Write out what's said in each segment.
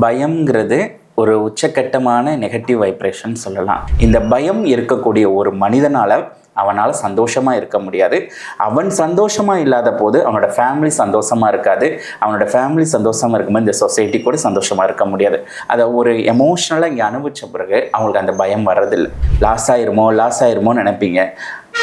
பயம்ங்கிறது ஒரு உச்சக்கட்டமான negative vibration சொல்லலாம். இந்த பயம் இருக்கக்கூடிய ஒரு மனிதனால் அவனால் சந்தோஷமாக இருக்க முடியாது. அவன் சந்தோஷமாக இல்லாத போது அவனோட ஃபேமிலி சந்தோஷமாக இருக்காது. அவனோட ஃபேமிலி சந்தோஷமாக இருக்கும்போது இந்த சொசைட்டி கூட சந்தோஷமாக இருக்க முடியாது. அதை ஒரு எமோஷ்னலாக இங்கே அனுபவித்த பிறகு அவங்களுக்கு அந்த பயம் வர்றதில்லை. லாஸ் ஆயிருமோ லாஸ் ஆயிருமோன்னு நினைப்பீங்க.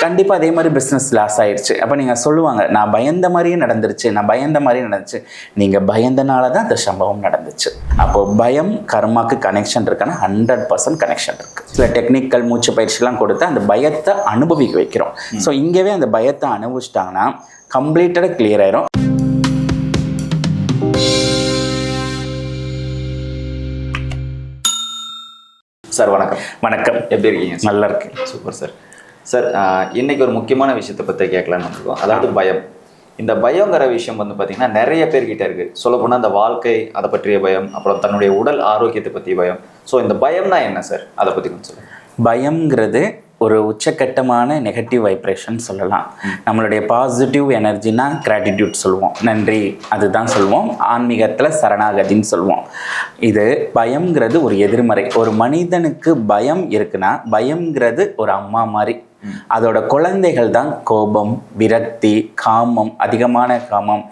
கண்டிப்பாக அதே மாதிரி பிஸ்னஸ் லாஸ் ஆயிடுச்சு அப்போ நீங்கள் சொல்லுவாங்க நான் பயந்த மாதிரியே நடந்துருச்சு நான் பயந்த மாதிரியே நடந்துச்சு. நீங்கள் பயந்தனால தான் அந்த சம்பவம் நடந்துச்சு. அப்போ பயம் கர்மாக்கு கனெக்ஷன் இருக்கான்னா ஹண்ட்ரட் பர்சன்ட் கனெக்ஷன் இருக்குது சில டெக்னிக்கல் மூச்சு பயிற்சிலாம் கொடுத்து அந்த பயத்தை அனுபவிக்க வைக்கிறோம். ஸோ இங்கேவே அந்த பயத்தை அனுபவிச்சிட்டாங்கன்னா கம்ப்ளீட்டடாக கிளியர் ஆயிரும். சார் வணக்கம். வணக்கம். எப்படி இருக்கீங்க? நல்லா இருக்கு சூப்பர் சார் சார் இன்னைக்கு ஒரு முக்கியமான விஷயத்தை பற்றி கேட்கலான்னு வந்திருக்கோம். அதாவது பயம். இந்த பயங்கிற விஷயம் வந்து பார்த்தீங்கன்னா நிறைய பேர்கிட்ட இருக்கு. சொல்லப்போனால் அந்த வாழ்க்கை அதை பற்றிய பயம் அப்புறம் தன்னுடைய உடல் ஆரோக்கியத்தை பற்றி பயம். ஸோ இந்த பயம்னா என்ன சார் அதை பற்றி கொஞ்சம் சொல்லுங்கள் பயம்ங்கிறது ஒரு உச்சக்கட்டமான நெகட்டிவ் வைப்ரேஷன் சொல்லலாம். நம்மளுடைய பாசிட்டிவ் எனர்ஜினா கிராட்டிடியூட் சொல்லுவோம். நன்றி அதுதான் சொல்லுவோம். ஆன்மீகத்தில் சரணாகதின்னு சொல்லுவோம். இது பயம்ங்கிறது ஒரு எதிர்மறை. ஒரு மனிதனுக்கு பயம் இருக்குன்னா பயம்ங்கிறது ஒரு அம்மா மாதிரி. அதோட குழந்தைகள் தான் கோபம் விரக்தி காமம் அதிகமான காமம்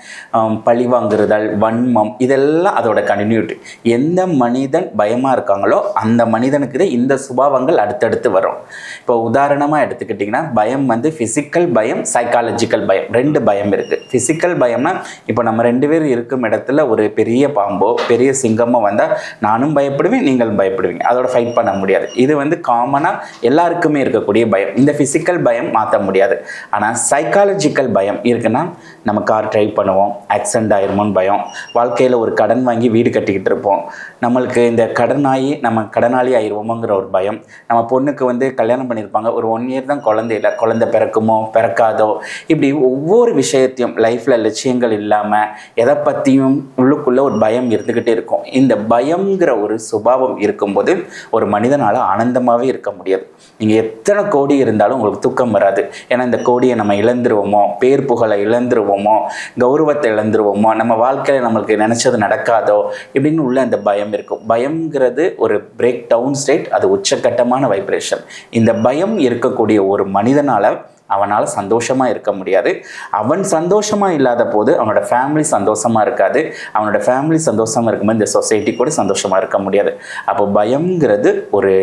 பழி பழிவாங்குறுதல் வன்மம் இதெல்லாம் அதோட கண்டினியூட்டி எந்த மனிதன் பயமாக இருக்காங்களோ அந்த மனிதனுக்கு தான் இந்த சுபாவங்கள் அடுத்தடுத்து வரும். இப்போ உதாரணமாக எடுத்துக்கிட்டிங்கன்னா பயம் வந்து ஃபிசிக்கல் பயம் சைக்காலஜிக்கல் பயம். ரெண்டு பயம் இருக்குது ஃபிசிக்கல் பயம்னா இப்போ நம்ம ரெண்டு பேரும் இருக்கும் இடத்துல ஒரு பெரிய பாம்போ பெரிய சிங்கமோ வந்தால் நானும் பயப்படுவேன் நீங்களும் பயப்படுவீங்க. அதோட ஃபைட் பண்ண முடியாது. இது வந்து காமனாக எல்லாருக்குமே இருக்கக்கூடிய பயம். இந்த ஃபிசிக்கல் பயம் மாற்ற முடியாது. ஆனால் சைக்காலஜிக்கல் பயம் இருக்குன்னா நம்ம கார் ட்ரைவ் பண்ணுவோம். ஆக்சிடென்ட் ஆயிருமோன்னு பயம். வாழ்க்கையில் ஒரு கடன் வாங்கி வீடு கட்டிக்கிட்டு இருப்போம். நம்மளுக்கு இந்த கடன் ஆகி நம்ம கடனாளி ஆயிடுவோமோங்கிற ஒரு பயம். நம்ம பொண்ணுக்கு வந்து கல்யாணம் பண்ணியிருப்பாங்க. ஒரு ஒன் இயர் தான் குழந்தை இல்லை. குழந்தை பிறக்குமோ பிறக்காதோ. இப்படி ஒவ்வொரு விஷயத்தையும் லைஃப்பில் லட்சியங்கள் இல்லாமல் எதை பற்றியும் உள்ளுக்குள்ளே ஒரு பயம் இருந்துக்கிட்டே இருக்கும். இந்த பயம்ங்கிற ஒரு சுபாவம் இருக்கும்போது ஒரு மனிதனால் ஆனந்தமாகவே இருக்க முடியாது. நீங்கள் எத்தனை கோடி இருந்தாலும் உங்களுக்கு தூக்கம் வராது. ஏன்னா இந்த கோடியை நம்ம இழந்துருவோமோ பேர் புகழை இழந்துருவோமோ கௌரவத்தை இழந்துருவோமோ நம்ம வாழ்க்கையில் நம்மளுக்கு நினச்சது நடக்காதோ இப்படின்னு உள்ள அந்த பயம் இருக்கும். பயம்ங்கிறது ஒரு பிரேக் டவுன் ஸ்டேட் அது உச்சக்கட்டமான வைப்ரேஷன் இந்த பயம் இருக்கக்கூடிய ஒரு மனிதனால் அவனால் சந்தோஷமாக இருக்க முடியாது. அவன் சந்தோஷமாக இல்லாத போது அவனோட ஃபேமிலி சந்தோஷமாக இருக்காது. அவனோட ஃபேமிலி சந்தோஷமாக இருக்கும்போது இந்த சொசைட்டி கூட சந்தோஷமாக இருக்க முடியாது. அப்போ பயம்ங்கிறது ஒரு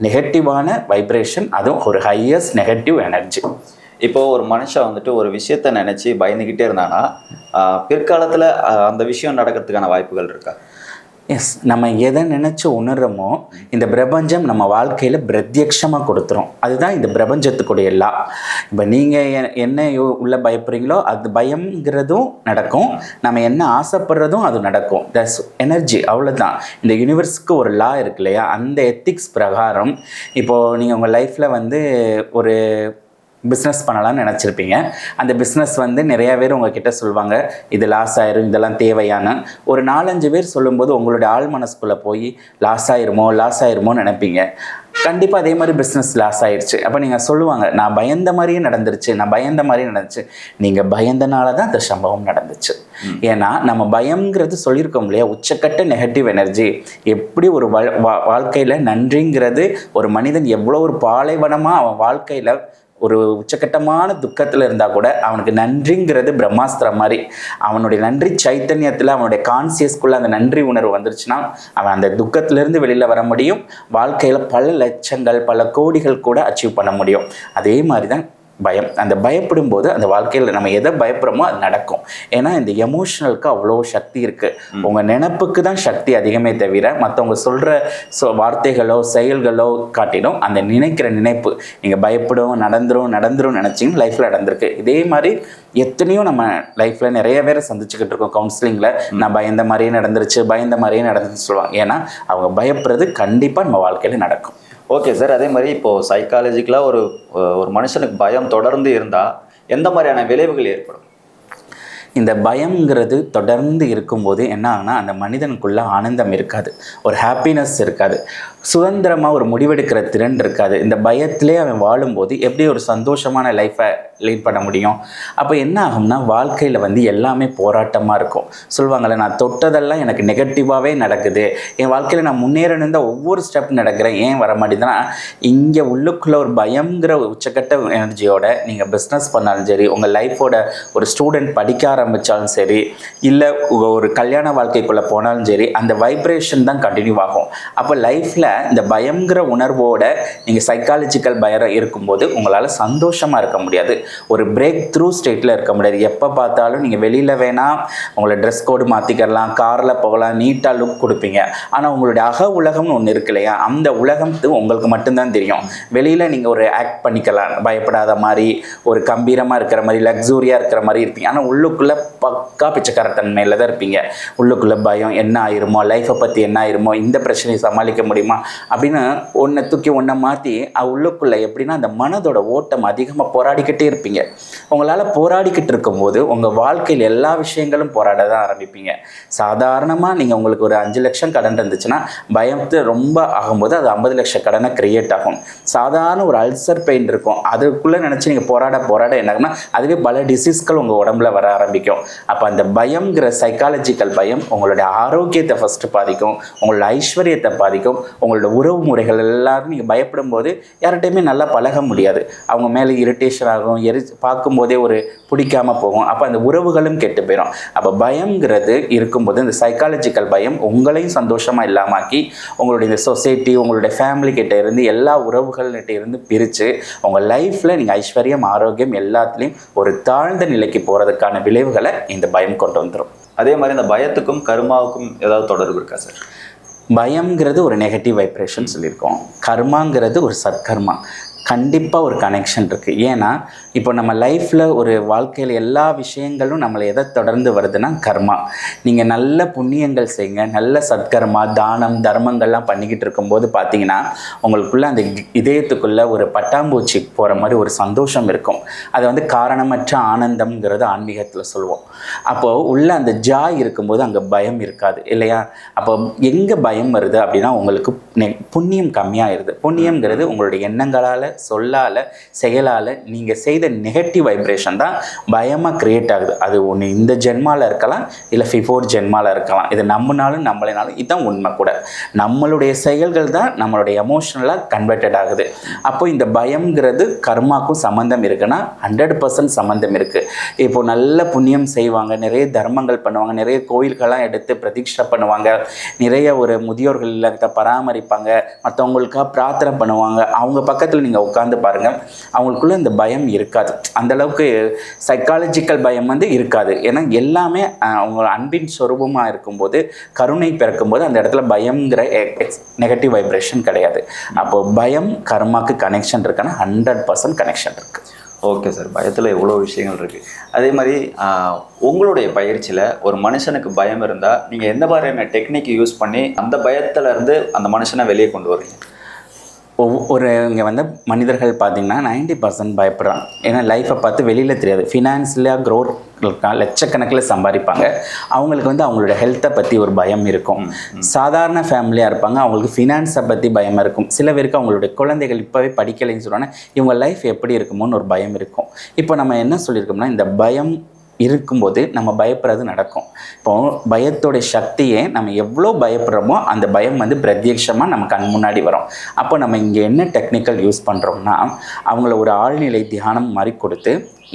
நெகட்டிவான வைப்ரேஷன் அதுவும் ஒரு ஹையஸ்ட் நெகட்டிவ் எனர்ஜி இப்போ ஒரு மனுஷன் வந்துட்டு ஒரு விஷயத்த நினைச்சு பயந்துக்கிட்டே இருந்தானா பிற்காலத்தில் அந்த விஷயம் நடக்கிறதுக்கான வாய்ப்புகள் இருக்கா? எஸ் நம்ம எதை நினச்சி உணர்றோமோ இந்த பிரபஞ்சம் நம்ம வாழ்க்கையில் பிரத்யக்ஷமாக கொடுத்துரும். அதுதான் இந்த பிரபஞ்சத்துக்குடைய எல்லா இப்போ நீங்கள் என்ன யோ- உள்ள பயப்படுறீங்களோ அது பயம்ங்கிறதும் நடக்கும். நம்ம என்ன ஆசைப்படுறதும் அது நடக்கும். தஸ் எனர்ஜி அவ்வளோதான் இந்த யூனிவர்ஸுக்கு ஒரு லா இருக்கு இல்லையா? அந்த எத்திக்ஸ் பிரகாரம். இப்போது நீங்கள் உங்கள் லைஃப்பில் வந்து ஒரு பிஸ்னஸ் பண்ணலாம்னு நினச்சிருப்பீங்க. அந்த பிஸ்னஸ் வந்து நிறைய பேர் உங்ககிட்ட சொல்லுவாங்க இது லாஸ் ஆயிரும் இதெல்லாம் தேவையான ஒரு நாலஞ்சு பேர் சொல்லும்போது உங்களுடைய ஆள் மனசுக்குள்ளே போய் லாஸ் ஆயிருமோ லாஸ் ஆயிருமோன்னு நினைப்பீங்க. கண்டிப்பாக அதே மாதிரி பிஸ்னஸ் லாஸ் ஆயிருச்சு. அப்போ நீங்கள் சொல்லுவாங்க நான் பயந்த மாதிரியே நடந்துருச்சு நான் பயந்த மாதிரியே நடந்துச்சு. நீங்கள் பயந்தனால தான் அந்த சம்பவம் நடந்துச்சு. ஏன்னா நம்ம பயம்ங்கிறது சொல்லியிருக்கோம் இல்லையா? உச்சக்கட்ட நெகட்டிவ் எனர்ஜி எப்படி ஒரு வாழ்க்கையில் நன்றிங்கிறது ஒரு மனிதன் எவ்வளோ ஒரு பாலைவனமாக அவன் வாழ்க்கையில் ஒரு உச்சக்கட்டமான துக்கத்தில் இருந்தால் கூட அவனுக்கு நன்றிங்கிறது பிரம்மாஸ்திரம் மாதிரி. அவனுடைய நன்றி சைத்தன்யத்தில் அவனுடைய கான்சியஸ்குள்ளே அந்த நன்றி உணர்வு வந்துருச்சுன்னா அவன் அந்த துக்கத்திலிருந்து வெளியில் வர முடியும். வாழ்க்கையில் பல லட்சங்கள் பல கோடிகள் கூட அச்சீவ் பண்ண முடியும். அதே மாதிரி தான் பயம். அந்த பயப்படும் போது அந்த வாழ்க்கையில் நம்ம எதை பயப்படுறோமோ அது நடக்கும். ஏன்னா இந்த எமோஷனலுக்கு அவ்வளோ சக்தி இருக்குது உங்கள் நினப்புக்கு தான் சக்தி அதிகமே தவிர மற்றவங்க சொல்கிற சொ வார்த்தைகளோ செயல்களோ காட்டிலும் அந்த நினைக்கிற நினைப்பு நீங்கள் பயப்படும் நடந்துரும் நடந்துரும் நினச்சிங்க லைஃப்பில் நடந்திருக்கு. இதே மாதிரி எத்தனையோ நம்ம லைஃப்பில் நிறைய பேரை சந்திச்சுக்கிட்டு இருக்கோம் கவுன்சிலிங்கில் நான் பயந்த மாதிரியே நடந்துருச்சு பயந்த மாதிரியே நடந்துருச்சு சொல்லுவாங்க. ஏன்னா அவங்க பயப்படுறது கண்டிப்பாக நம்ம வாழ்க்கையில் நடக்கும். ஓகே சார் அதே மாதிரி இப்போது சைக்காலஜிக்கலாக ஒரு ஒரு மனுஷனுக்கு பயம் தொடர்ந்து இருந்தால் எந்த மாதிரியான விளைவுகள் ஏற்படும்? இந்த பயம்ங்கிறது தொடர்ந்து இருக்கும்போது என்ன ஆகுனா அந்த மனிதனுக்குள்ள ஆனந்தம் இருக்காது. ஒரு ஹாப்பினஸ் இருக்காது. சுதந்திரமாக ஒரு முடிவெடுக்கிற திறன் இருக்காது. இந்த பயத்திலே அவன் வாழும்போது எப்படி ஒரு சந்தோஷமான லைஃப்பை லீட் பண்ண முடியும்? அப்போ என்ன ஆகும்னா வாழ்க்கையில் வந்து எல்லாமே போராட்டமாக இருக்கும். சொல்லுவாங்கள்ல நான் தொட்டதெல்லாம் எனக்கு நெகட்டிவாகவே நடக்குது. என் வாழ்க்கையில் நான் முன்னேறணும் ஒவ்வொரு ஸ்டெப் நடக்கிறேன். ஏன் வர மாட்டேங்குதுன்னா இங்கே உள்ளுக்குள்ளே ஒரு பயங்கிற உச்சக்கட்ட எனர்ஜியோட நீங்கள் பிஸ்னஸ் பண்ணாலும் சரி உங்கள் லைஃபோட ஒரு ஸ்டூடெண்ட் படிக்க ஆரம்பித்தாலும் சரி இல்லை ஒரு கல்யாண வாழ்க்கைக்குள்ளே போனாலும் சரி அந்த வைப்ரேஷன் தான் கண்டினியூ ஆகும். அப்போ லைஃப்பில் இந்த பயங்கிற உணர்வோட நீங்கள் சைக்காலஜிக்கல் பயம் இருக்கும்போது உங்களால் சந்தோஷமாக இருக்க முடியாது. ஒரு பிரேக் த்ரூ ஸ்டேட்டில் இருக்க முடியாது. எப்போ பார்த்தாலும் நீங்கள் வெளியில் வேணால் உங்களை ட்ரெஸ் கோடு மாற்றிக்கிறலாம் காரில் போகலாம் நீட்டாக லுக் கொடுப்பீங்க. ஆனால் உங்களுடைய அக உலகம்னு ஒன்று இருக்கு இல்லையா? அந்த உலகம் உங்களுக்கு மட்டும்தான் தெரியும். வெளியில் நீங்கள் ஒரு ஆக்ட் பண்ணிக்கலாம். பயப்படாத மாதிரி ஒரு கம்பீரமாக இருக்கிற மாதிரி லக்ஸூரியாக இருக்கிற மாதிரி இருப்பீங்க. ஆனால் உள்ளுக்குள்ளே பக்கா பிச்சைக்காரத்தன்மையில் தான் இருப்பீங்க. உள்ளுக்குள்ளே பயம் என்ன ஆயிருமோ லைஃப்பை பற்றி என்ன ஆயிருமோ இந்த பிரச்சனையை சமாளிக்க முடியுமா? அப்படின்னு ஒன்றை தூக்கி ஒன்றை மாற்றி உள்ளுக்குள்ளே எப்படின்னா அந்த மனதோட ஓட்டம் அதிகமாக போராடிக்கிட்டே இருப்பீங்க. உங்களால் போராடிக்கிட்டு இருக்கும்போது உங்கள் வாழ்க்கையில் எல்லா விஷயங்களும் போராட தான் ஆரம்பிப்பீங்க. சாதாரணமாக நீங்கள் உங்களுக்கு ஒரு அஞ்சு லட்சம் கடன் இருந்துச்சுன்னா பயத்து ரொம்ப ஆகும்போது அது ஐம்பது லட்சம் கடனை கிரியேட் ஆகும். சாதாரண ஒரு அல்சர் பெயின் இருக்கும். அதுக்குள்ளே நினச்சி நீங்கள் போராட போராட என்ன ஆகும்னா அதுவே பல டிசீஸ்கள் உங்கள் உடம்புல வர ஆரம்பிக்கும். அப்போ அந்த பயம்ங்கிற சைக்காலஜிக்கல் பயம் உங்களுடைய ஆரோக்கியத்தை ஃபஸ்ட்டு பாதிக்கும் உங்களோட ஐஸ்வர்யத்தை பாதிக்கும் உங்களோட உறவு முறைகள் எல்லாரும் நீங்கள் பயப்படும் போது யார்கிட்டையுமே நல்லா பழக முடியாது. அவங்க மேலே இரிட்டேஷன் ஆகும் எரி பார்க்கும்போதே ஒரு பிடிக்காம போகும். அப்போ அந்த உறவுகளும் கெட்டு போயிடும் அப்போ பயம்ங்கிறது இருக்கும்போது இந்த சைக்காலஜிக்கல் பயம் உங்களையும் சந்தோஷமாக இல்லாமாக்கி உங்களுடைய இந்த சொசைட்டி உங்களுடைய ஃபேமிலி கிட்ட இருந்து எல்லா உறவுகள்கிட்ட இருந்து பிரித்து உங்கள் லைஃப்பில் நீங்கள் ஐஸ்வர்யம் ஆரோக்கியம் எல்லாத்துலேயும் ஒரு தாழ்ந்த நிலைக்கு போகிறதுக்கான விளைவுகளை இந்த பயம் கொண்டு வந்துடும் அதே மாதிரி இந்த பயத்துக்கும் கருமாவுக்கும் ஏதாவது தொடர்பு இருக்கா சார் பயம்ங்கிறது ஒரு நெகட்டிவ் வைப்ரேஷன் சொல்லியிருக்கோம். கர்மாங்கிறது ஒரு சத்கர்மா. கண்டிப்பாக ஒரு கனெக்ஷன் இருக்குது ஏன்னா இப்போ நம்ம லைஃப்பில் ஒரு வாழ்க்கையில் எல்லா விஷயங்களும் நம்மளை எதை தொடர்ந்து வருதுன்னா கர்மா. நீங்கள் நல்ல புண்ணியங்கள் செய்யுங்க நல்ல சத்கர்மா தானம் தர்மங்கள்லாம் பண்ணிக்கிட்டு இருக்கும்போது பார்த்தீங்கன்னா உங்களுக்குள்ளே அந்த இதயத்துக்குள்ளே ஒரு பட்டாம்பூச்சி போகிற மாதிரி ஒரு சந்தோஷம் இருக்கும். அது வந்து காரணமற்ற ஆனந்தம்ங்கிறது ஆன்மீகத்தில் சொல்லுவோம் அப்போது உள்ளே அந்த ஜாய் இருக்கும்போது அங்கே பயம் இருக்காது இல்லையா? அப்போ எங்கே பயம் வருது அப்படின்னா உங்களுக்கு நெ- புண்ணியம் கம்மியாகிடுது புண்ணியங்கிறது உங்களுடைய எண்ணங்களால் சொல்லால் செயலால் நீங்கள் செய்த நெகட்டிவ் வைப்ரேஷன் தான் பயமாக கிரியேட் ஆகுது. அது ஒன்று இந்த ஜென்மாவில் இருக்கலாம் இல்லை ஃபிஃபோர் ஜென்மாவில் இருக்கலாம். இது நம்மனாலும் நம்மளினாலும் இதுதான் உண்மை கூட. நம்மளுடைய செயல்கள் தான் நம்மளுடைய எமோஷனலாக கன்வெர்டட் ஆகுது. அப்போ இந்த பயம்ங்கிறது கர்மாக்கும் சம்மந்தம் இருக்குன்னா ஹண்ட்ரட் பர்சன்ட் சம்மந்தம் இருக்குது இப்போ நல்ல புண்ணியம் செய்வாங்க நிறைய தர்மங்கள் பண்ணுவாங்க நிறைய கோயில்கள்லாம் எடுத்து பிரதீட்சை பண்ணுவாங்க. நிறைய ஒரு முதியோர்கள் இல்லத்தை பராமரிப்பாங்க மற்றவங்களுக்காக பிரார்த்தனை பண்ணுவாங்க. அவங்க பக்கத்தில் நீங்கள் உட்காந்து பாருங்கள் அவங்களுக்குள்ள இந்த பயம் இருக்காது. அந்த அளவுக்கு சைக்காலஜிக்கல் பயம் வந்து இருக்காது. ஏன்னா எல்லாமே அவங்க அன்பின் சொரூபமாக இருக்கும்போது கருணை பிறக்கும்போது அந்த இடத்துல பயம்ங்கிற நெகட்டிவ் வைப்ரேஷன் கிடையாது. அப்போ பயம் கர்மாக்கு கனெக்ஷன் இருக்குன்னா ஹண்ட்ரட் பர்சன்ட் கனெக்ஷன் இருக்குது ஓகே சார் பயத்தில் எவ்வளோ விஷயங்கள் இருக்குது அதே மாதிரி உங்களுடைய பயிற்சியில் ஒரு மனுஷனுக்கு பயம் இருந்தால் நீங்கள் எந்த மாதிரியான டெக்னிக் யூஸ் பண்ணி அந்த பயத்துலேருந்து அந்த மனுஷனை வெளியே கொண்டு வரீங்க ஒரு இங்கே வந்து மனிதர்கள் பார்த்தீங்கன்னா 90% பர்சன்ட் பயப்படுறாங்க. ஏன்னா லைஃப்பை பார்த்து வெளியில் தெரியாது. ஃபினான்ஸில் க்ரோத் லட்சக்கணக்கில் சம்பாதிப்பாங்க. அவங்களுக்கு வந்து அவங்களோட ஹெல்த்தை பற்றி ஒரு பயம் இருக்கும். சாதாரண ஃபேமிலியாக இருப்பாங்க. அவங்களுக்கு ஃபினான்ஸை பற்றி பயம் இருக்கும். சில பேருக்கு அவங்களுடைய குழந்தைகள் இப்போவே படிக்கலைன்னு சொல்கிறாங்க இவங்க லைஃப் எப்படி இருக்குமோன்னு ஒரு பயம் இருக்கும். இப்போ நம்ம என்ன சொல்லியிருக்கோம்னா இந்த பயம் இருக்கும்போது நம்ம பயப்படுறது நடக்கும். இப்போ பயத்தோட சக்தியை நம்ம எவ்வளோ பயப்படுறோமோ அந்த பயம் வந்து பிரத்யட்சமாக நம்ம கண் முன்னாடி வரும். அப்போ நம்ம இங்கே என்ன டெக்னிக்கல் யூஸ் பண்ணுறோம்னா அவங்கள ஒரு ஆழ்நிலை தியானம் மாதிரி கொடுத்து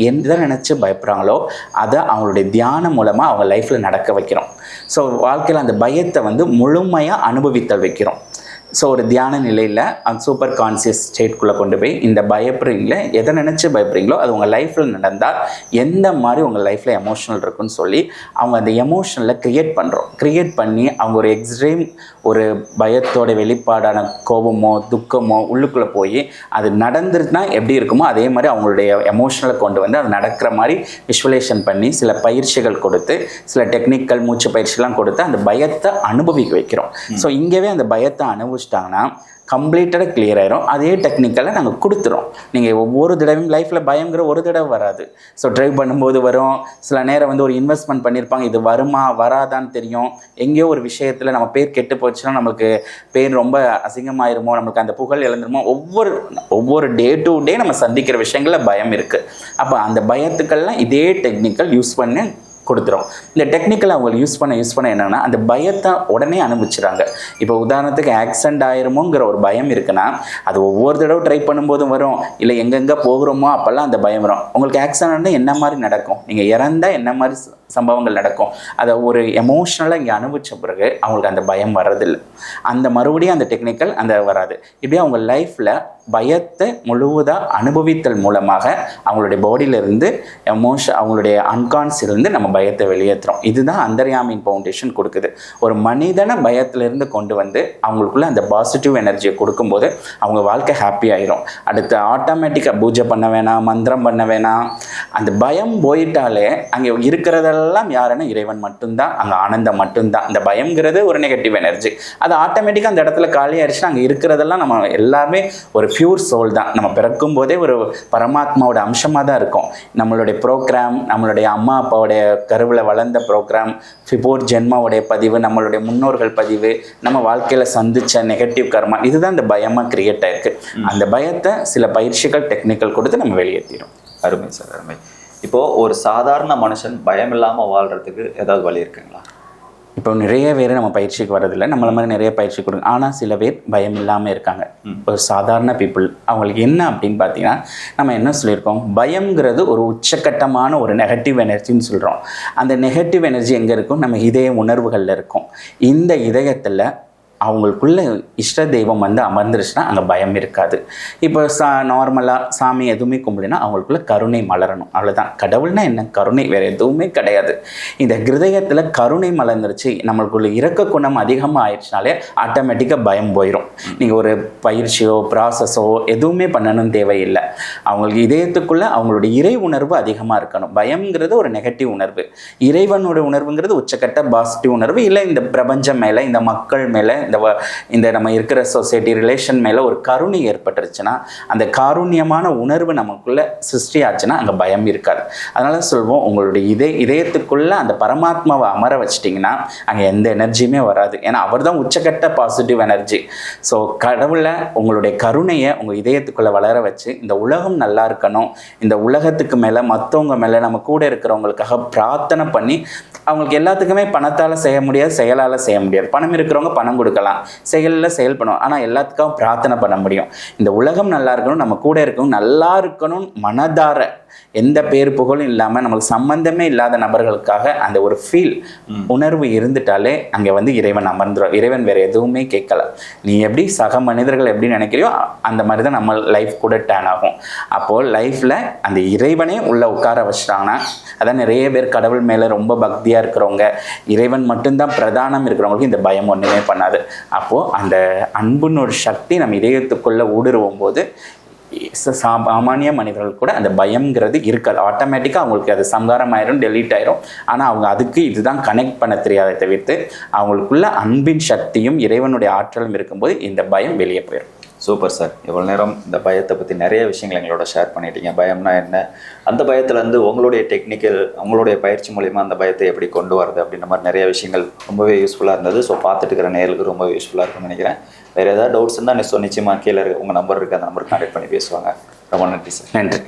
எந்த நினச்சி பயப்படுறாங்களோ அதை அவங்களுடைய தியானம் மூலமாக அவங்க லைஃப்பில் நடக்க வைக்கிறோம். ஸோ வாழ்க்கையில் அந்த பயத்தை வந்து முழுமையாக அனுபவித்தல் வைக்கிறோம். ஸோ ஒரு தியான நிலையில் அந்த சூப்பர் கான்சியஸ் ஸ்டேட்குள்ளே கொண்டு போய் இந்த பயப்படுறீங்களே எதை நினச்சி பயப்படுறீங்களோ அது உங்கள் லைஃப்பில் நடந்தால் எந்த மாதிரி உங்கள் லைஃப்பில் எமோஷனல் இருக்குன்னு சொல்லி அவங்க அந்த எமோஷனலை க்ரியேட் பண்ணுறோம் க்ரியேட் பண்ணி அவங்க ஒரு எக்ஸ்ட்ரீம் ஒரு பயத்தோட வெளிப்பாடான கோபமோ துக்கமோ உள்ளுக்குள்ளே போய் அது நடந்துருச்சுன்னா எப்படி இருக்குமோ அதே மாதிரி அவங்களுடைய எமோஷனலை கொண்டு வந்து அது நடக்கிற மாதிரி விஷுவலேஷன் பண்ணி சில பயிற்சிகள் கொடுத்து சில டெக்னிக்கல் மூச்சு பயிற்சிலாம் கொடுத்து அந்த பயத்தை அனுபவிக்க வைக்கிறோம். ஸோ இங்கேவே அந்த பயத்தை அனுபவி அனுபவிச்சிட்டாங்கன்னா கம்ப்ளீட்டடாக கிளியர் ஆயிரும். அதே டெக்னிக்கலை நாங்கள் கொடுத்துறோம். நீங்கள் ஒவ்வொரு தடவையும் லைஃப்பில் பயங்கிற ஒரு தடவை வராது. ஸோ ட்ரைவ் பண்ணும்போது வரும். சில நேரம் வந்து ஒரு இன்வெஸ்ட்மெண்ட் பண்ணியிருப்பாங்க இது வருமா வராதான்னு தெரியும். எங்கேயோ ஒரு விஷயத்தில் நம்ம பேர் கெட்டு போச்சுன்னா நம்மளுக்கு பேர் ரொம்ப அசிங்கமாயிருமோ நம்மளுக்கு அந்த புகழ் இழந்துருமோ ஒவ்வொரு ஒவ்வொரு டே டு டே நம்ம சந்திக்கிற விஷயங்களில் பயம் இருக்குது அப்போ அந்த பயத்துக்கள்லாம் இதே டெக்னிக்கல் யூஸ் பண்ணி கொடுத்துரும். இந்த டெக்னிக்கல் அவங்க யூஸ் பண்ண யூஸ் பண்ண என்னென்னா அந்த பயத்தை உடனே அனுபவிச்சுறாங்க. இப்போ உதாரணத்துக்கு ஆக்சிடென்ட் ஆயிருமோங்கிற ஒரு பயம் இருக்குன்னா அது ஒவ்வொரு தடவை ட்ரை பண்ணும்போதும் வரும். இல்லை எங்கெங்கே போகிறோமோ அப்போல்லாம் அந்த பயம் வரும். உங்களுக்கு ஆக்சிடென்ட் என்ன மாதிரி நடக்கும்? நீங்கள் இறந்தால் என்ன மாதிரி சம்பவங்கள் நடக்கும். அதை ஒரு எமோஷ்னலாக இங்கே அனுபவித்த பிறகு அவங்களுக்கு அந்த பயம் வர்றதில்லை. அந்த மறுபடியும் அந்த டெக்னிக்கல் அந்த வராது. இப்படியே அவங்க லைஃப்பில் பயத்தை முழுவதாக அனுபவித்தல் மூலமாக அவங்களுடைய பாடியிலிருந்து எமோஷன் அவங்களுடைய அன்கான்ஸ்லேருந்து நம்ம பயத்தை வெளியேற்றுறோம் இதுதான் அந்தர்யாமின் ஃபவுண்டேஷன் கொடுக்குது. ஒரு மனிதனை பயத்திலிருந்து கொண்டு வந்து அவங்களுக்குள்ள அந்த பாசிட்டிவ் எனர்ஜியை கொடுக்கும்போது அவங்க வாழ்க்கை ஹாப்பி ஆயிரும். அடுத்து ஆட்டோமேட்டிக்காக பூஜை பண்ண வேணாம் மந்திரம் பண்ண வேணாம். அந்த பயம் போயிட்டாலே அங்கே இருக்கிறதெல்லாம் யாருன்னா இறைவன் மட்டும்தான் அங்கே ஆனந்தம் மட்டும்தான். அந்த பயம்ங்கிறது ஒரு நெகட்டிவ் எனர்ஜி அது ஆட்டோமேட்டிக்காக அந்த இடத்துல காலி ஆயிடுச்சுன்னா அங்கே இருக்கிறதெல்லாம் நம்ம எல்லாமே ஒரு பியூர் சோல் தான். நம்ம பிறக்கும் போதே ஒரு பரமாத்மாவோட அம்சமாக தான் இருக்கும். நம்மளுடைய ப்ரோக்ராம் நம்மளுடைய அம்மா அப்பாவுடைய கருவில் வளர்ந்த ப்ரோக்ராம் ஃபிபோர் ஜென்மாவுடைய பதிவு நம்மளுடைய முன்னோர்கள் பதிவு நம்ம வாழ்க்கையில் சந்திச்ச நெகட்டிவ் கர்மா இதுதான் இந்த பயமாக கிரியேட் ஆயிருக்கு. அந்த பயத்தை சில பயிற்சிகள் டெக்னிக்கல் கொடுத்து நம்ம வெளியேற்றிடும் அருமை சார் அருமை. இப்போ ஒரு சாதாரண மனுஷன் பயம் இல்லாம வாழ்றதுக்கு ஏதாவது வழி இருக்குங்களா? இப்போ நிறைய பேர் நம்ம பயிற்சிக்கு வரதில்லை நம்மள மாதிரி நிறைய பயிற்சி கொடுங்க. ஆனால் சில பேர் பயம் இல்லாமல் இருக்காங்க ஒரு சாதாரண பீப்புள் அவங்களுக்கு என்ன அப்படின்னு பார்த்தீங்கன்னா நம்ம என்ன சொல்லியிருக்கோம்? பயம்ங்கிறது ஒரு உச்சக்கட்டமான ஒரு நெகட்டிவ் எனர்ஜின்னு சொல்கிறோம் அந்த நெகட்டிவ் எனர்ஜி எங்கே இருக்கும்? நம்ம இதய உணர்வுகளில் இருக்கும். இந்த இதயத்தில் அவங்களுக்குள்ள இஷ்ட தெய்வம் வந்து அமர்ந்துருச்சுன்னா அங்கே பயம் இருக்காது. இப்போ சா நார்மலாக சாமி எதுவுமே கும்பிடுனா அவங்களுக்குள்ள கருணை மலரணும். அவ்வளோதான் கடவுள்னா என்ன? கருணை. வேறு எதுவுமே கிடையாது. இந்த கிருதயத்தில் கருணை மலர்ந்துருச்சு. நம்மளுக்குள்ள இறக்க குணம் அதிகமாக ஆயிடுச்சுனாலே ஆட்டோமேட்டிக்காக பயம் போயிடும் நீங்கள் ஒரு பயிற்சியோ ப்ராசஸோ எதுவுமே பண்ணணும் தேவையில்லை. அவங்களுக்கு இதயத்துக்குள்ளே அவங்களுடைய இறை உணர்வு அதிகமாக இருக்கணும். பயம்ங்கிறது ஒரு நெகட்டிவ் உணர்வு. இறைவனோட உணர்வுங்கிறது உச்சக்கட்ட பாசிட்டிவ் உணர்வு. இல்லை இந்த பிரபஞ்சம் மேலே இந்த மக்கள் மேலே இந்த வ- இந்த நம்ம இருக்கிற சொசைட்டி ரிலேஷன் மேலே ஒரு கருணை ஏற்பட்டுருச்சுன்னா அந்த காருண்யமான உணர்வு நமக்குள்ளே சிருஷ்டி ஆச்சுன்னா அங்கே பயம் இருக்காது. அதனால் சொல்வோம் உங்களுடைய இதய இதயத்துக்குள்ளே அந்த பரமாத்மாவை அமர வச்சிட்டிங்கன்னா அங்கே எந்த எனர்ஜியுமே வராது. ஏன்னா அவர் தான் உச்சக்கட்ட பாசிட்டிவ் எனர்ஜி ஸோ கடவுளை உங்களுடைய கருணையை உங்கள் இதயத்துக்குள்ளே வளர வச்சு இந்த உலகம் நல்லா இருக்கணும் இந்த உலகத்துக்கு மேலே மற்றவங்க மேலே நம்ம கூட இருக்கிறவங்களுக்காக பிரார்த்தனை பண்ணி அவங்களுக்கு எல்லாத்துக்குமே பணத்தால் செய்ய முடியாது செயலால் செய்ய முடியாது. பணம் இருக்கிறவங்க பணம் கொடுக்க இருக்கலாம் செயலில் செயல் பண்ணுவோம். ஆனால் எல்லாத்துக்கும் பிரார்த்தனை பண்ண முடியும். இந்த உலகம் நல்லா இருக்கணும் நம்ம கூட இருக்கணும் நல்லா இருக்கணும் மனதார எந்த பேர் புகழும் இல்லாமல் நம்மளுக்கு சம்பந்தமே இல்லாத நபர்களுக்காக அந்த ஒரு ஃபீல் உணர்வு இருந்துட்டாலே அங்கே வந்து இறைவன் அமர்ந்துடும் இறைவன் வேற எதுவுமே கேட்கல. நீ எப்படி சக மனிதர்கள் எப்படி நினைக்கிறியோ அந்த மாதிரி தான் நம்ம லைஃப் கூட டேன் ஆகும். அப்போது லைஃப்பில் அந்த இறைவனே உள்ள உட்கார வச்சிட்டாங்கன்னா அதான் நிறைய பேர் கடவுள் மேலே ரொம்ப பக்தியாக இருக்கிறவங்க இறைவன் மட்டும்தான் பிரதானம் இருக்கிறவங்களுக்கு இந்த பயம் ஒன்றுமே பண்ணாது. அப்போது அந்த அன்புன்னு சக்தி நம்ம இதயத்துக்குள்ளே ஊடுருவும் போது சாமானிய மனிதர்கள் கூட அந்த பயம்ங்கிறது இருக்காது. ஆட்டோமேட்டிக்காக அவங்களுக்கு அது சங்காரம் ஆயிரும் டெலீட் ஆயிரும். ஆனால் அவங்க அதுக்கு இதுதான் கனெக்ட் பண்ண தெரியாத தவிர்த்து அவங்களுக்குள்ள அன்பின் சக்தியும் இறைவனுடைய ஆற்றலும் இருக்கும்போது இந்த பயம் வெளியே போயிடும் சூப்பர் சார். இவ்வளோ நேரம் இந்த பயத்தை பற்றி நிறைய விஷயங்கள் எங்களோட ஷேர் பண்ணிட்டீங்க. பயம்னா என்ன? அந்த பயத்துலேருந்து உங்களுடைய டெக்னிக்கல் உங்களுடைய பயிற்சி மூலிமா அந்த பயத்தை எப்படி கொண்டு வரது அப்படின்ற மாதிரி நிறைய விஷயங்கள் ரொம்பவே யூஸ்ஃபுல்லாக இருந்தது. ஸோ பார்த்துட்டு இருக்கிற நேர்களுக்கு ரொம்ப யூஸ்ஃபுல்லாக இருக்கும்னு நினைக்கிறேன். வேறு ஏதாவது டவுட்ஸ் இருந்தால் நிச்சயமாக கீழே உங்கள் நம்பர் இருக்குது அந்த நம்பருக்கு கான்டெக்ட் பண்ணி பேசுவாங்க. ரொம்ப நன்றி சார் நன்றி.